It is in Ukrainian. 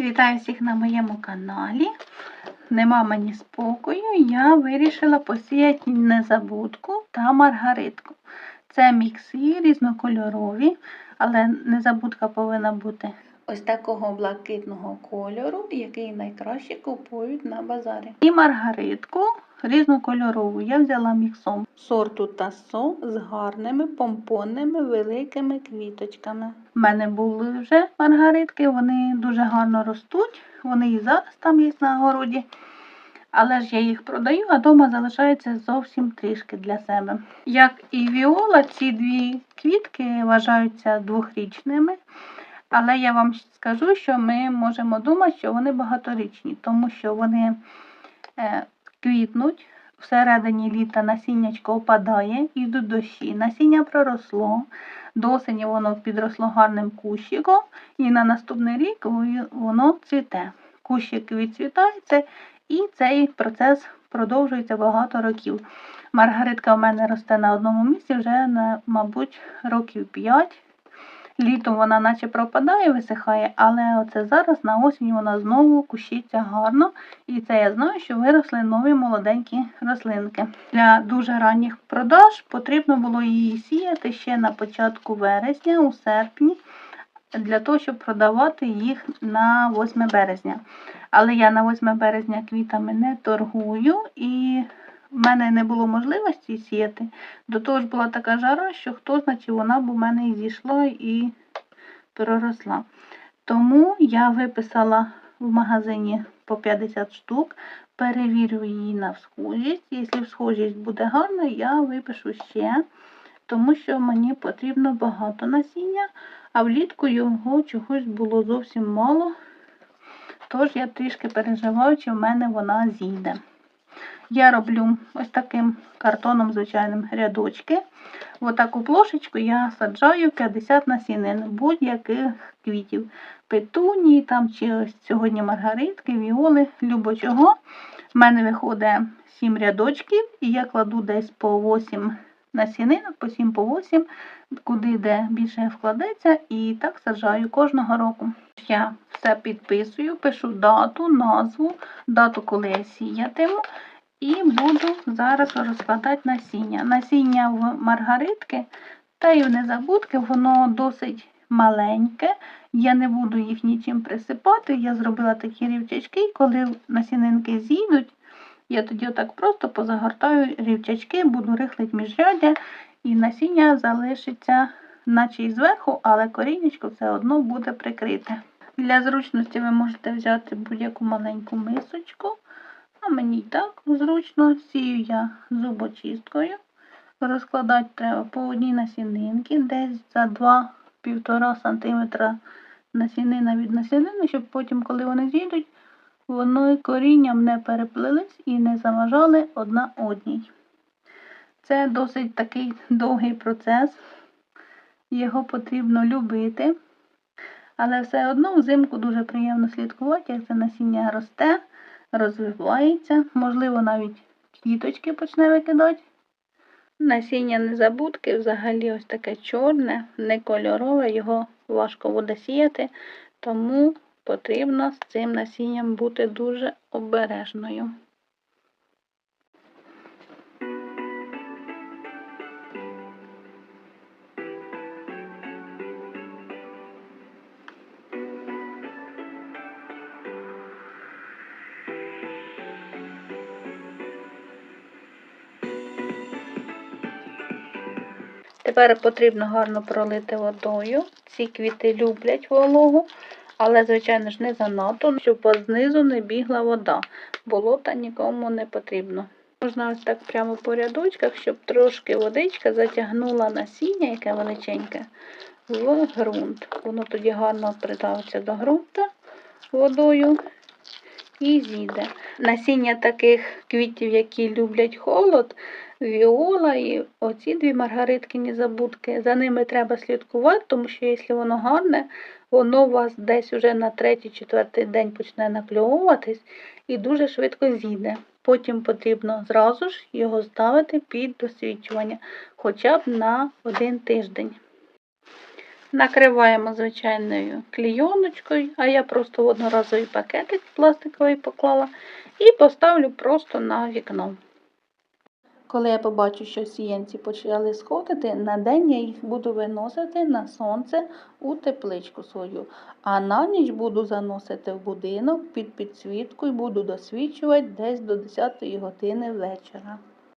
Вітаю всіх на моєму каналі. Нема мені спокою, я вирішила посіяти незабудку та маргаритку. Це мікси різнокольорові, але незабудка повинна бути ось такого блакитного кольору, який найкраще купують на базарі. І маргаритку різнокольорову я взяла міксом сорту Тассо з гарними помпонними великими квіточками. У мене були вже маргаритки, вони дуже гарно ростуть, вони і зараз там є на городі. Але ж я їх продаю, а вдома залишається зовсім трішки для себе. Як і віола, ці дві квітки вважаються двохрічними. Але я вам скажу, що ми можемо думати, що вони багаторічні, тому що вони е, квітнуть, всередині літа насіннячко опадає, йдуть дощі, насіння проросло, до осені воно підросло гарним кущиком, і на наступний рік воно цвіте. Кущик відцвітається, і цей процес продовжується багато років. Маргаритка в мене росте на одному місці вже, мабуть, років 5. Літом вона наче пропадає, висихає, але оце зараз на осінь вона знову кущиться гарно. І це я знаю, що виросли нові молоденькі рослинки. Для дуже ранніх продаж потрібно було її сіяти ще на початку вересня, у серпні, для того, щоб продавати їх на 8 березня. Але я на 8 березня квітами не торгую і в мене не було можливості сіяти. До того ж була така жара, що хто знає, чи вона б у мене і зійшла і проросла. Тому я виписала в магазині по 50 штук, перевірю її на схожість. Якщо схожість буде гарна, я випишу ще, тому що мені потрібно багато насіння, а влітку його чогось було зовсім мало. Тож я трішки переживаю, чи в мене вона зійде. Я роблю ось таким картоном звичайним рядочки. В таку плошечку я саджаю 50 насінин будь-яких квітів. Петунії, там, чи ось сьогодні маргаритки, віоли, любо чого. У мене виходить 7 рядочків, і я кладу десь по 8 насінинок, по 7 по 8, куди де більше вкладеться, і так саджаю кожного року. Я все підписую, пишу дату, назву, дату, коли я сіятиму. І буду зараз розкладати насіння. Насіння в маргаритки та й в незабудки, воно досить маленьке. Я не буду їх нічим присипати. Я зробила такі рівчачки, коли насінинки зійдуть, я тоді отак просто позагортаю рівчачки, буду рихлити міжряддя, і насіння залишиться, наче і зверху, але корінечко все одно буде прикрите. Для зручності ви можете взяти будь-яку маленьку мисочку. Мені і так зручно, сію я зубочисткою. Розкладати треба по одній насінинці, десь за 2-1,5 см насінина від насінини, щоб потім, коли вони зійдуть, вони корінням не переплились і не заважали одна одній. Це досить такий довгий процес, його потрібно любити. Але все одно взимку дуже приємно слідкувати, як це насіння росте розвивається, можливо, навіть квіточки почне викидати. Насіння незабудки взагалі ось таке чорне, не кольорове, його важко буде сіяти, тому потрібно з цим насінням бути дуже обережною. Тепер потрібно гарно пролити водою. Ці квіти люблять вологу, але, звичайно ж, не занадто, щоб знизу не бігла вода. Болота нікому не потрібно. Можна ось так прямо по рядочках, щоб трошки водичка затягнула насіння, яке величеньке, в ґрунт. Воно тоді гарно придавиться до ґрунту водою і зійде. Насіння таких квітів, які люблять холод, віола і оці дві маргариткині забудки. За ними треба слідкувати, тому що якщо воно гарне, воно у вас десь уже на третій-четвертий день почне накльовуватись і дуже швидко зійде. Потім потрібно зразу ж його ставити під досвідчування, хоча б на один тиждень. Накриваємо звичайною клійоночкою, а я просто в одноразовий пакетик пластиковий поклала і поставлю просто на вікно. Коли я побачу, що сіянці почали сходити, на день я їх буду виносити на сонце у тепличку свою, а на ніч буду заносити в будинок під підсвітку і буду досвічувати десь до 10 години вечора.